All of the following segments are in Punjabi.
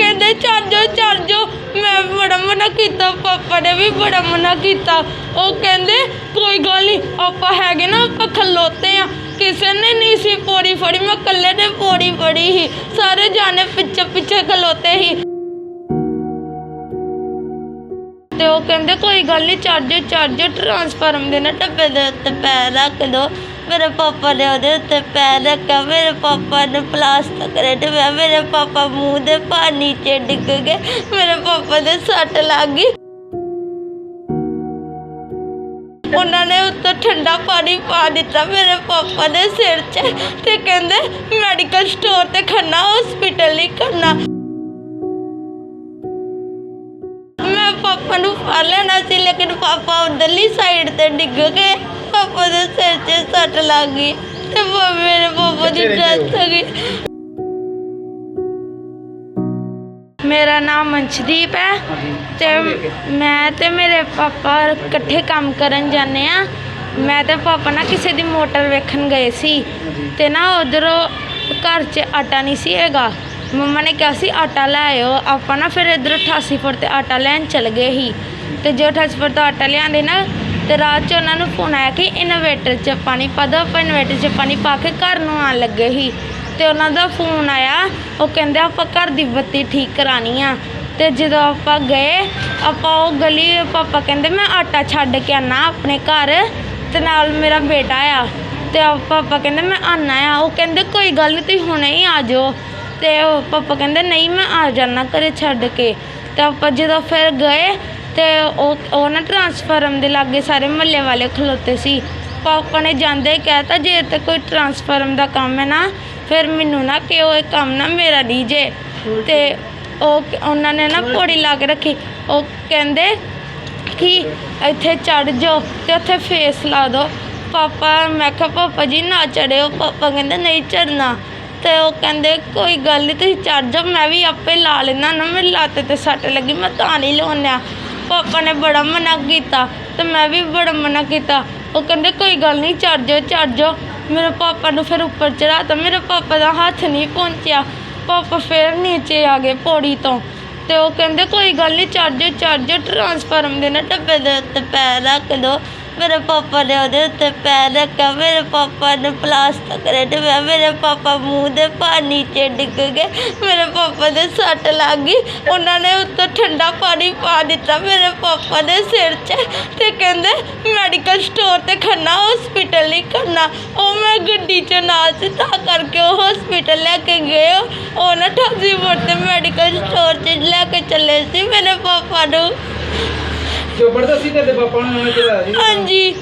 ਕਹਿੰਦੇ, ਚੱਲ ਜਾਓ ਚੱਲ ਜਾਓ। ਮੈਂ ਬੜਾ ਮਨਾ ਕੀਤਾ, ਪਾਪਾ ਨੇ ਵੀ ਬੜਾ ਮਨਾ ਕੀਤਾ। ਉਹ ਕਹਿੰਦੇ, ਕੋਈ ਗੱਲ ਨਹੀਂ ਆਪਾਂ ਹੈਗੇ ਨਾ, ਆਪਾਂ ਖਲੋਤੇ ਆ। ਕਿਸੇ ਨੇ ਨਹੀਂ ਸੀ ਪੌੜੀ ਫੜੀ, ਮੈਂ ਇਕੱਲੇ ਨੇ ਪੌੜੀ ਫੜੀ ਸੀ। ਸਾਰੇ ਜਾਣੇ ਪਿੱਛੇ ਪਿੱਛੇ ਖਲੋਤੇ ਸੀ। ਤੇ ਉਹ ਕਹਿੰਦੇ, ਕੋਈ ਗੱਲ ਨਹੀਂ ਚਾਰਜਰ ਚਾਰਜਰ ਟਰਾਂਸਫਾਰਮ ਦੇ ਨਾ ਟੱਬੇ ਦੇ ਉੱਤੇ ਪੈਰ ਰੱਖ ਦੋ। ਮੇਰੇ ਪਾਪਾ ਨੇ ਉਹਦੇ ਉੱਤੇ ਪੈਰ ਰੱਖਿਆ, ਮੇਰੇ ਪਾਪਾ ਨੇ ਪਲਾਸਟਿਕ ਰੇਟਿਆ ਮੇਰੇ ਪਾਪਾ ਮੂੰਹ ਦੇ ਪਾਣੀ 'ਚ ਡਿੱਗ ਗਏ, ਮੇਰੇ ਪਾਪਾ ਦੇ ਸੱਟ ਲੱਗ ਗਈ। ਉਹਨਾਂ ਨੇ ਉੱਤੋਂ ਠੰਡਾ ਪਾਣੀ ਪਾ ਦਿੱਤਾ ਮੇਰੇ ਪਾਪਾ ਦੇ ਸਿਰ 'ਚ ਤੇ ਕਹਿੰਦੇ ਮੈਡੀਕਲ ਸਟੋਰ ਤੇ ਖੰਨਾ ਹਸਪੀਟਲ ਨਹੀਂ ਕਰਨਾ ਮੈਂ ਪਾਪਾ ਨੂੰ ਫੜ ਲੈਣਾ ਸੀ ਲੇਕਿਨ ਪਾਪਾ ਉਧਰਲੀ ਸਾਈਡ ਤੇ ਡਿੱਗ ਗਏ। ਪਾਪਾ ਦੇ ਸਿਰ 'ਚ ਸੱਟ ਲੱਗ ਗਈ ਤੇ ਪ- ਮੇਰੇ ਪਾਪਾ ਦੀ ਡੈਥ ਹੋ ਗਈ। ਮੇਰਾ ਨਾਮ ਮਨਸ਼ਦੀਪ ਹੈ ਤੇ ਮੈਂ ਤੇ ਮੇਰੇ ਪਾਪਾ ਇਕੱਠੇ ਕੰਮ ਕਰਨ ਜਾਂਦੇ ਆ ਮੈਂ ਤੇ ਪਾਪਾ ਨਾ ਕਿਸੇ ਦੀ ਮੋਟਰ ਵੇਖਣ ਗਏ ਸੀ ਤੇ ਨਾ ਉਧਰੋਂ ਘਰ 'ਚ ਆਟਾ ਨਹੀਂ ਸੀ ਹੈਗਾ। ਮੰਮਾ ਨੇ ਕਿਹਾ ਸੀ, ਆਟਾ ਲੈ ਆਇਓ। ਆਪਾਂ ਨਾ ਫਿਰ ਇਧਰ 88 ਫੁੱਟ ਤੇ ਆਟਾ ਲੈਣ ਚਲ ਗਏ ਸੀ। ਤੇ ਜੋ 88 ਫੁੱਟ ਤੋਂ ਆਟਾ ਲਿਆਂਦੇ ਨਾ, ਤੇ ਰਾਤ 'ਚ ਉਹਨਾਂ ਨੂੰ ਫੋਨ ਆਇਆ ਕਿ ਇਨਵੇਟਰ 'ਚ ਪਾਣੀ ਪਾ ਦਿਓ ਆਪਾਂ ਇਨਵੇਟਰ 'ਚ ਪਾਣੀ ਪਾ ਕੇ ਘਰ ਨੂੰ ਆਉਣ ਲੱਗੇ ਸੀ। ਤੇ ਉਹਨਾਂ ਦਾ ਫੋਨ ਆਇਆ, ਉਹ ਕਹਿੰਦੇ ਆਪਾਂ ਘਰ ਦੀ ਬੱਤੀ ਠੀਕ ਕਰਾਣੀ ਆ। ਤੇ ਜਦੋਂ ਆਪਾਂ ਗਏ, ਆਪਾਂ ਉਹ ਗਲੀ ਪਾਪਾ ਕਹਿੰਦੇ, ਮੈਂ ਆਟਾ ਛੱਡ ਕੇ ਆਣਾ ਆਪਣੇ ਘਰ। ਤੇ ਨਾਲ ਮੇਰਾ ਬੇਟਾ ਆ ਤੇ ਪਾਪਾ ਕਹਿੰਦੇ, ਮੈਂ ਆਣਾ ਆ। ਉਹ ਕਹਿੰਦੇ, ਕੋਈ ਗੱਲ ਨਹੀਂ ਤੁਸੀਂ ਹੁਣੇ ਹੀ ਆ ਜਾਓ। ਤੇ ਉਹ ਪਾਪਾ ਕਹਿੰਦੇ, ਨਹੀਂ, ਮੈਂ ਆ ਜਾਣਾ ਘਰੇ ਛੱਡ ਕੇ। ਤੇ ਆਪਾਂ ਜਦੋਂ ਫਿਰ ਗਏ ਤੇ ਉਹ ਉਹ ਨਾ ਟਰਾਂਸਫਾਰਮ ਦੇ ਲਾਗੇ ਸਾਰੇ ਮਹੱਲੇ ਵਾਲੇ ਖਲੋਤੇ ਸੀ। ਪਾਪਾ ਨੇ ਜਾਂਦੇ ਹੀ ਕਹਿਤਾ, ਜੇ ਤੇ ਕੋਈ ਟਰਾਂਸਫਾਰਮ ਦਾ ਕੰਮ ਹੈ ਨਾ, ਫਿਰ ਮੈਨੂੰ ਨਾ ਕਿ ਉਹ ਇਹ ਕੰਮ ਨਾ, ਮੇਰਾ ਨਹੀਂ ਜੇ। ਤੇ ਉਹ, ਉਹਨਾਂ ਨੇ ਨਾ ਪੌੜੀ ਲਾ ਕੇ ਰੱਖੀ। ਉਹ ਕਹਿੰਦੇ ਕਿ ਇੱਥੇ ਚੜ ਜਾਓ ਤੇ ਉੱਥੇ ਫੇਸ ਲਾ ਦਿਓ। ਪਾਪਾ, ਮੈਂ ਕਿਹਾ, ਪਾਪਾ ਜੀ, ਨਾ ਚੜਿਓ ਪਾਪਾ ਕਹਿੰਦੇ, ਨਹੀਂ ਚੜਨਾ ਤੇ ਉਹ ਕਹਿੰਦੇ, ਕੋਈ ਗੱਲ ਨਹੀਂ ਤੁਸੀਂ ਚੜ ਜਾਓ, ਮੈਂ ਵੀ ਆਪੇ ਲਾ ਲੈਣਾ ਨਾ ਮੇਰੀ ਲੱਤ ਤੇ ਸੱਟ ਲੱਗੀ, ਮੈਂ ਤਾਂ ਨਹੀਂ ਲਾਉਂਦਿਆ ਪਾਪਾ ਨੇ ਬੜਾ ਮਨਾ ਕੀਤਾ ਤੇ ਮੈਂ ਵੀ ਬੜਾ ਮਨਾ ਕੀਤਾ। ਉਹ ਕਹਿੰਦੇ, ਕੋਈ ਗੱਲ ਨਹੀਂ ਚੜ ਜਾਓ ਚੜ ਜਾਓ। ਮੇਰੇ ਪਾਪਾ ਨੂੰ ਫਿਰ ਉੱਪਰ ਚੜਾਤਾ ਮੇਰੇ ਪਾਪਾ ਦਾ ਹੱਥ ਨਹੀਂ ਪਹੁੰਚਿਆ। ਪਾਪਾ ਫਿਰ ਨੀਚੇ ਆ ਗਏ ਪੌੜੀ ਤੋਂ ਤੇ ਉਹ ਕਹਿੰਦੇ, ਕੋਈ ਗੱਲ ਨਹੀਂ ਚੜ ਜਾਓ ਚੜ ਜਾਓ ਟਰਾਂਸਫਾਰਮ ਦੇ ਨਾ ਡੱਬੇ ਦੇ ਉੱਤੇ ਪੈਰ ਰੱਖ ਦੋ। ਮੇਰੇ ਪਾਪਾ ਨੇ ਉਹਦੇ ਉੱਤੇ ਪੈਰ ਰੱਖਿਆ, ਮੇਰੇ ਪਾਪਾ ਨੇ ਪਲਾਸਟਿਕ ਰੇਟਿਆ ਮੇਰੇ ਪਾਪਾ ਮੂੰਹ ਦੇ ਪਾਣੀ 'ਚ ਡਿੱਗ ਗਏ। ਮੇਰੇ ਪਾਪਾ ਦੇ ਸੱਟ ਲੱਗ ਗਈ। ਉਹਨਾਂ ਨੇ ਉੱਤੋਂ ਠੰਡਾ ਪਾਣੀ ਪਾ ਦਿੱਤਾ ਮੇਰੇ ਪਾਪਾ ਦੇ ਸਿਰ 'ਚ ਤੇ ਕਹਿੰਦੇ ਮੈਡੀਕਲ ਸਟੋਰ ਤੇ ਖੰਨਾ ਹਸਪੀਟਲ ਨਹੀਂ ਕਰਨਾ ਉਹ ਮੈਂ ਗੱਡੀ 'ਚ ਨਾਲ ਸੀ, ਤਾਂ ਕਰਕੇ ਉਹ ਹਸਪੀਟਲ ਲੈ ਕੇ ਗਏ ਉਹ। ਨਾ ਠਾਸੀ ਫੁੱਟ ਤੇ ਮੈਡੀਕਲ ਸਟੋਰ 'ਚ ਲੈ ਕੇ ਚੱਲੇ ਸੀ ਮੇਰੇ ਪਾਪਾ ਨੂੰ। ਜ਼ਬਰਦਸਤੀ ਤੇਰੇ ਪਾਪਾ ਨੇ ਉਹਨੇ ਚਲਾਇਆ ਸੀ? ਹਾਂਜੀ।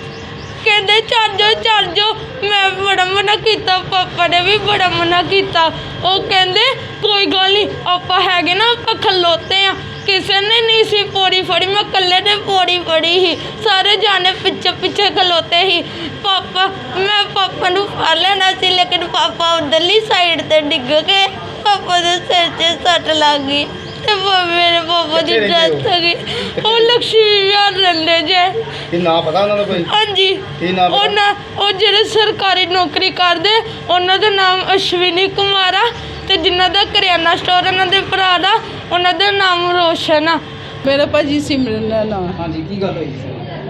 ਕਹਿੰਦੇ, ਚੱਲ ਜਾਓ ਚੱਲ ਜਾਓ। ਮੈਂ ਬੜਾ ਮਨਾ ਕੀਤਾ, ਪਾਪਾ ਨੇ ਵੀ ਬੜਾ ਮਨਾ ਕੀਤਾ। ਉਹ ਕਹਿੰਦੇ, ਕੋਈ ਗੱਲ ਨਹੀਂ ਆਪਾਂ ਹੈਗੇ ਨਾ, ਆਪਾਂ ਖਲੋਤੇ ਆ। ਕਿਸੇ ਨੇ ਨਹੀਂ ਸੀ ਪੌੜੀ ਫੜੀ, ਮੈਂ ਇਕੱਲੇ ਨੇ ਪੌੜੀ ਫੜੀ ਸੀ। ਸਾਰੇ ਜਾਣੇ ਪਿੱਛੇ ਪਿੱਛੇ ਖਲੋਤੇ ਸੀ। ਪਾਪਾ, ਮੈਂ ਪਾਪਾ ਨੂੰ ਫੜ ਲੈਣਾ ਸੀ, ਲੇਕਿਨ ਪਾਪਾ ਉਧਰਲੀ ਸਾਈਡ ਤੇ ਡਿੱਗ ਗਏ। ਪਾਪਾ ਦੇ ਸਿਰ 'ਚ ਸੱਟ ਲੱਗ ਗਈ। ਤੇ ਮੇਰੇ ਪਾਪਾ ਦੀ ਕਿੱਥੇ ਰਹਿੰਦੇ ਡੈਥ ਹੋ? ਗਈ ਉਹ ਲక్ష్ਮੀ ਵਿਹਾਰ ਰਹਿੰਦੇ ਜੇ। ਇਹ ਨਾਂ ਪਤਾ ਉਹਨਾਂ ਦਾ ਕੋਈ? ਹਾਂਜੀ। ਕੀ ਨਾਮ ਹੈ? ਉਹਨਾਂ ਉਹ ਜਿਹੜੇ ਸਰਕਾਰੀ ਨੌਕਰੀ ਕਰਦੇ ਉਹਨਾਂ ਦਾ ਨਾਮ ਅਸ਼ਵਿਨੀ ਕੁਮਾਰ ਆ ਤੇ ਜਿਨ੍ਹਾਂ ਦਾ ਕਰਿਆਨਾ ਸਟੋਰ ਉਹਨਾਂ ਦੇ ਭਰਾ ਦਾ ਉਹਨਾਂ ਦਾ ਨਾਮ ਰੋਸ਼ਨ ਆ। ਮੇਰਾ ਭਾਜੀ ਸਿਮਰਨ ਦਾ ਨਾਂ ਹਾਂਜੀ ਕੀ ਗੱਲ ਹੋਈ?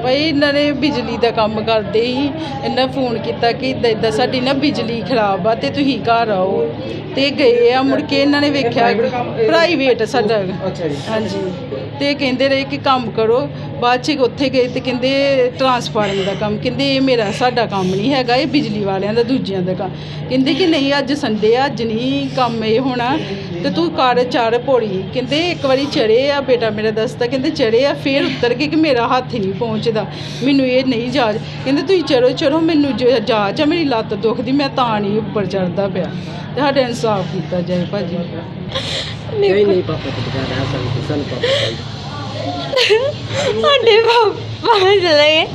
ਭਾਈ ਇਹਨਾਂ ਨੇ ਬਿਜਲੀ ਦਾ ਕੰਮ ਕਰਦੇ ਸੀ ਇਹਨਾਂ ਫੋਨ ਕੀਤਾ ਕਿ ਇਦਾਂ ਇਦਾਂ ਸਾਡੀ ਨਾ ਬਿਜਲੀ ਖਰਾਬ ਆ ਤੇ ਤੁਸੀਂ ਘਰ ਆਓ। ਤੇ ਗਏ ਆ ਮੁੜ ਕੇ ਇਹਨਾਂ ਨੇ ਵੇਖਿਆ ਪ੍ਰਾਈਵੇਟ ਸਾਡਾ ਅੱਛਾ ਜੀ। ਹਾਂਜੀ। ਤੇ ਕਹਿੰਦੇ ਰਹੇ ਕਿ ਕੰਮ ਕਰੋ ਬਾਅਦ ਚ ਉੱਥੇ ਗਏ ਤੇ ਕਹਿੰਦੇ ਟਰਾਂਸਫਾਰਮਰ ਦਾ ਕੰਮ ਕਹਿੰਦੇ ਇਹ ਮੇਰਾ ਸਾਡਾ ਕੰਮ ਨਹੀਂ ਹੈਗਾ ਇਹ ਬਿਜਲੀ ਵਾਲਿਆਂ ਦਾ ਦੂਜਿਆਂ ਦਾ ਕੰਮ। ਕਹਿੰਦੇ ਕਿ ਨਹੀਂ ਅੱਜ ਸੰਡੇ ਆ ਅੱਜ ਨਹੀਂ ਕੰਮ ਇਹ ਹੋਣਾ। ਤੇ ਤੂੰ ਕਰ ਚਾਰ ਪੌੜੀ। ਕਹਿੰਦੇ ਇੱਕ ਵਾਰੀ ਚੜੇ ਆ ਬੇਟਾ ਮੇਰਾ ਦੱਸਦਾ ਕਹਿੰਦੇ ਚੜੇ ਆ ਫੇਰ ਉਤਰ ਕੇ ਕਿ ਮੇਰਾ ਹੱਥ ਹੀ ਨਹੀਂ ਪਹੁੰਚਦਾ ਮੈਨੂੰ ਇਹ ਨਹੀਂ ਜਾਜ ਕਹਿੰਦੇ ਤੁਸੀਂ ਚੜੋ ਚੜੋ ਮੈਨੂੰ ਜ- ਜਾਚ ਆ ਮੇਰੀ ਲੱਤ ਦੁਖਦੀ ਮੈਂ ਤਾਂ ਨਹੀਂ ਉੱਪਰ ਚੜਦਾ ਪਿਆ। ਤੇ ਸਾਡਾ ਇਨਸਾਫ ਕੀਤਾ ਜਾਏ ਭਾਜੀ। ਨਹੀਂ ਨਹੀਂ ਪਾਪਾ ਬਗੈਰ ਰਹਿ ਸਕਦੇ ਸਾਨੂੰ ਪਾਪਾ ਸਾਡੇ ਪਾਪਾ ਚਲੇ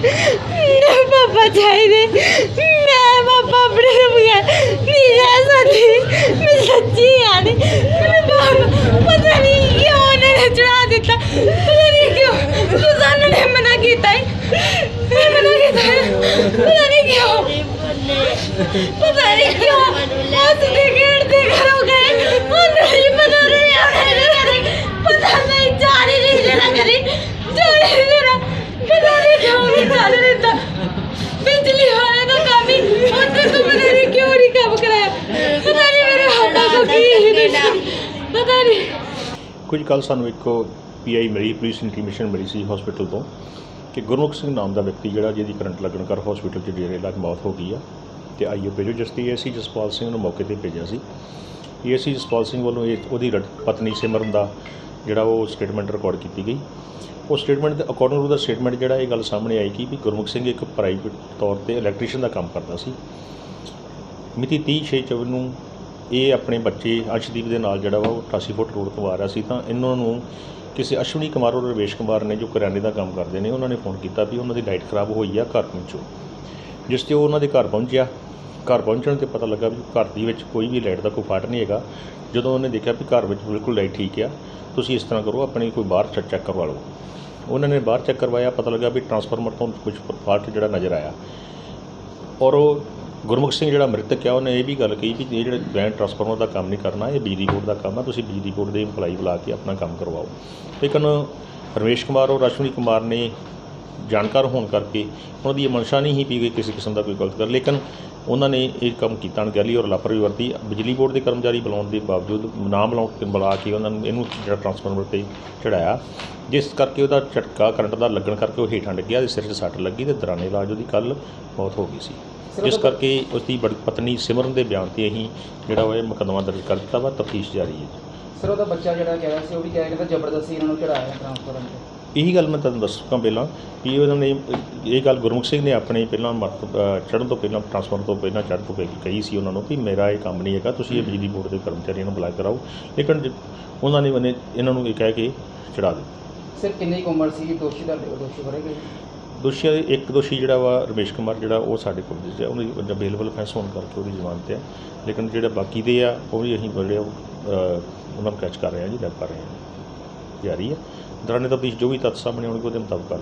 ਮੇਰੇ ਪਾਪਾ ਚਾਹੀਦੇ। ਮੈਂ ਪਾਪਾ ਆਪਣੇ ਬਗੈਰ ਨਹੀਂ ਰਹਿ ਸਕਦੀ। ਮੈਂ ਸੱਚੀ ਨਹੀਂ ਮੇਰੇ ਪਾਪਾ ਪਤਾ ਨਹੀਂ ਕਿਉਂ ਉਹਨਾਂ ਨੇ ਚੜਾ ਦਿੱਤਾ। ਪਤਾ ਨਹੀਂ ਕਿਉਂ। ਨੇ ਮਨਾ पता नहीं क्यों। पता नहीं क्यों। बस देखे अड़ते घर हो गए। पता नहीं पता नहीं यार है ना पता नहीं जा रही नहीं जा करे जा रही नहीं जा पता नहीं क्यों नहीं जा रही नहीं जा बिजली वाले का काम ही और तो तुम पता नहीं क्यों नहीं काम कराया। पता नहीं मेरे हाथों को की पता नहीं। कुछ कल सू एक पी आई मिली, पुलिस इंटीमेन मिली सी हॉस्पिटल तो। ਕਿ ਗੁਰਮੁਖ ਸਿੰਘ ਨਾਮ ਦਾ ਵਿਅਕਤੀ ਜਿਹੜਾ ਜਿਹਦੀ ਕਰੰਟ ਲੱਗਣ ਕਰ ਹਸਪੀਟਲ 'ਚ ਡੇਰੇ ਲੱਗ ਮੌਤ ਹੋ ਗਈ ਆ ਤੇ ਆਈਓ ਭੇਜੋ। ਜਿਸ ਦੀ ਏਸੀ ਜਸਪਾਲ ਸਿੰਘ ਨੂੰ ਮੌਕੇ ਤੇ ਭੇਜਿਆ ਸੀ। ਏਸੀ ਜਸਪਾਲ ਸਿੰਘ ਵੱਲੋਂ ਇਹ ਉਹਦੀ ਲੜ- ਪਤਨੀ ਸਿਮਰਨ ਦਾ ਜਿਹੜਾ ਉਹ ਸਟੇਟਮੈਂਟ ਰਿਕਾਰਡ ਕੀਤੀ ਗਈ। ਉਹ ਸਟੇਟਮੈਂਟ ਦੇ ਅਕੋਰਡਿੰਗ ਟੂ ਦਾ ਸਟੇਟਮੈਂਟ ਜਿਹੜਾ ਇਹ ਗੱਲ ਸਾਹਮਣੇ ਆਈ ਕਿ ਵੀ ਗੁਰਮੁਖ ਸਿੰਘ ਇੱਕ ਪ੍ਰਾਈਵੇਟ ਤੌਰ ਤੇ ਇਲੈਕਟ੍ਰੀਸ਼ੀਅਨ ਦਾ ਕੰਮ ਕਰਦਾ ਸੀ। ਮਿਤੀ 30/6/24 ਨੂੰ ਇਹ ਆਪਣੇ ਬੱਚੇ ਅਰਸ਼ਦੀਪ ਦੇ ਨਾਲ ਜਿਹੜਾ ਵਾ ਉਹ 88 ਫੁੱਟ ਰੋਡ ਤੋਂ ਆ ਰਿਹਾ ਸੀ ਤਾਂ ਇਹਨਾਂ ਨੂੰ ਕਿਸੇ ਅਸ਼ਵਨੀ ਕੁਮਾਰ ਔਰ ਰਵੇਸ਼ ਕੁਮਾਰ ਨੇ ਜੋ ਕਰਿਆਨੇ ਦਾ ਕੰਮ ਕਰਦੇ ਨੇ, ਉਹਨਾਂ ਨੇ ਫੋਨ ਕੀਤਾ ਵੀ ਉਹਨਾਂ ਦੀ ਲਾਈਟ ਖਰਾਬ ਹੋਈ ਆ, ਘਰ ਪਹੁੰਚੋ। ਜਿਸ ਤੇ ਉਹ ਉਹਨਾਂ ਦੇ ਘਰ ਪਹੁੰਚਿਆ। ਘਰ ਪਹੁੰਚਣ ਤੇ ਪਤਾ ਲੱਗਾ ਵੀ ਘਰ ਦੀ ਵਿੱਚ ਕੋਈ ਵੀ ਲਾਈਟ ਦਾ ਕੋਈ ਫਾਲਟ ਨਹੀਂ ਹੈਗਾ। ਜਦੋਂ ਉਹਨੇ ਦੇਖਿਆ ਵੀ ਘਰ ਵਿੱਚ ਬਿਲਕੁਲ ਲਾਈਟ ਠੀਕ ਆ, ਤੁਸੀਂ ਇਸ ਤਰ੍ਹਾਂ ਕਰੋ, ਆਪਣੀ ਕੋਈ ਬਾਹਰ ਚੈੱਕ ਚੈੱਕ ਕਰਵਾ ਲਓ। ਉਹਨਾਂ ਨੇ ਬਾਹਰ ਚੈੱਕ ਕਰਵਾਇਆ, ਪਤਾ ਲੱਗਾ ਵੀ ਟਰਾਂਸਫਾਰਮਰ ਤੋਂ ਕੁਝ ਫਾਲਟ ਜਿਹੜਾ ਨਜ਼ਰ ਆਇਆ। ਔਰ ਉਹ ਗੁਰਮੁਖ ਸਿੰਘ ਜਿਹੜਾ ਮ੍ਰਿਤਕ ਆ, ਉਹਨੇ ਇਹ ਵੀ ਗੱਲ ਕਹੀ ਵੀ ਇਹ ਜਿਹੜੇ ਬੈਂਡ ਟਰਾਂਸਫਾਰਮਰ ਦਾ ਕੰਮ ਨਹੀਂ ਕਰਨਾ, ਇਹ ਬਿਜਲੀ ਬੋਰਡ ਦਾ ਕੰਮ ਆ, ਤੁਸੀਂ ਬਿਜਲੀ ਬੋਰਡ ਦੇ EMPLOYE ਬੁਲਾ ਕੇ ਆਪਣਾ ਕੰਮ ਕਰਵਾਓ। ਲੇਕਿਨ ਰਮੇਸ਼ ਕੁਮਾਰ ਔਰ ਅਸ਼ਵਨੀ ਕੁਮਾਰ ਨੇ ਜਾਣਕਾਰ ਹੋਣ ਕਰਕੇ ਉਹਨਾਂ ਦੀ ਇਹ ਮਨਸ਼ਾ ਨਹੀਂ ਸੀ ਵੀ ਕਿਸੇ ਕਿਸਮ ਦਾ ਕੋਈ ਗਲਤ ਕਰ, ਲੇਕਿਨ ਉਹਨਾਂ ਨੇ ਇਹ ਕੰਮ ਕੀਤਾ ਅਣਗਹਿਲੀ ਔਰ ਲਾਪਰਵਾਹੀ ਵਰਤੀ। ਬਿਜਲੀ ਬੋਰਡ ਦੇ ਕਰਮਚਾਰੀ ਬੁਲਾਉਣ ਦੇ ਬਾਵਜੂਦ ਨਾ ਬੁਲਾਉਣ ਬੁਲਾ ਕੇ ਉਹਨਾਂ ਨੂੰ ਇਹਨੂੰ ਜਿਹੜਾ ਟਰਾਂਸਫਾਰਮਰ ਤੇ ਚੜਾਇਆ। ਜਿਸ ਕਰਕੇ ਉਹਦਾ ਝਟਕਾ, ਕਰੰਟ ਦਾ ਲੱਗਣ ਕਰਕੇ ਉਹ ਹੇਠਾਂ ਡਿੱਗਿਆ ਤੇ ਸਿਰ 'ਚ ਸੱਟ ਲੱਗੀ ਤੇ ਦਰਾਨੇ ਇਲਾਜ ਉਹਦੀ ਕੱਲ ਮੌਤ ਹੋ ਗਈ ਸੀ। ਜਿਸ ਕਰਕੇ ਉਸ ਦੀ ਪਤਨੀ ਸਿਮਰਨ ਦੇ ਬਿਆਨ ਤੇ ਅਸੀਂ ਜਿਹੜਾ ਉਹ ਇਹ ਮੁਕੱਦਮਾ ਦਰਜ ਕਰ ਦਿੱਤਾ ਵਾ ਤਫਤੀਸ਼ ਜਾਰੀ ਹੈ ਸਰ ਉਹਦਾ ਬੱਚਾ ਜਿਹੜਾ ਕਹਿ ਰਿਹਾ ਸੀ ਉਹ ਵੀ ਕਹਿ ਰਿਹਾ ਕਿ ਜ਼ਬਰਦਸਤੀ ਇਹਨਾਂ ਨੂੰ ਚੜਾਇਆ ਟ੍ਰਾਂਸਫਾਰਮ ਤੇ ਇਹੀ ਗੱਲ ਮੈਂ ਤੁਹਾਨੂੰ ਦੱਸ ਚੁੱਕਾ ਪਹਿਲਾਂ ਵੀ ਉਹਨਾਂ ਨੇ ਇਹ ਗੱਲ ਗੁਰਮੁਖ ਸਿੰਘ ਨੇ ਆਪਣੇ ਪਹਿਲਾਂ ਚੜ੍ਹਨ ਤੋਂ ਪਹਿਲਾਂ ਟਰਾਂਸਫਰ ਤੋਂ ਪਹਿਲਾਂ ਚੜ੍ਹਨ ਤੋਂ ਪਹਿਲਾਂ ਕਹੀ ਸੀ ਉਹਨਾਂ ਨੂੰ ਵੀ ਮੇਰਾ ਇਹ ਕੰਮ ਨਹੀਂ ਹੈਗਾ ਤੁਸੀਂ ਇਹ ਬਿਜਲੀ ਬੋਰਡ ਦੇ ਕਰਮਚਾਰੀਆਂ ਨੂੰ ਬੁਲਾ ਕੇ ਕਰਾਓ। ਲੇਕਿਨ ਉਹਨਾਂ ਨੇ ਇਹਨਾਂ ਨੂੰ ਇਹ ਕਹਿ ਕੇ ਚੜਾ ਦਿੱਤਾ। ਸਰ ਕਿੰਨੀ ਕੁ ਉਮਰ ਸੀ ਦੋਸ਼ੀ ਦਾ ਦੋਸ਼ੀ ਫੜੇ ਗਏ ਦੋਸ਼ੀਆਂ ਦੇ ਇੱਕ ਦੋਸ਼ੀ ਜਿਹੜਾ ਵਾ ਰਮੇਸ਼ ਕੁਮਾਰ ਜਿਹੜਾ ਉਹ ਸਾਡੇ ਕੋਲ ਹੈ ਉਹਦੀ ਅਵੇਲੇਬਲ ਫੈਸ ਹੋਣ ਕਰਕੇ ਉਹਦੀ ਜ਼ਮਾਨਤ ਹੈ ਲੇਕਿਨ ਜਿਹੜੇ ਬਾਕੀ ਦੇ ਆ ਉਹ ਵੀ ਅਸੀਂ ਬੜੇ ਉਹ, ਉਹਨਾਂ ਨੂੰ ਕੈਚ ਕਰ ਰਹੇ ਹਾਂ ਜੀ ਲੈਬ ਕਰ ਰਹੇ ਹਾਂ। ਜਾਰੀ ਹੈ ਦੌਰਾਨੇ ਤਫਤੀਸ਼ ਜੋ ਵੀ ਤੱਥ ਸਾਹਮਣੇ ਆਉਣਗੇ ਉਹਦੇ ਮੁਤਾਬਕ ਕਾਰਵਾਈ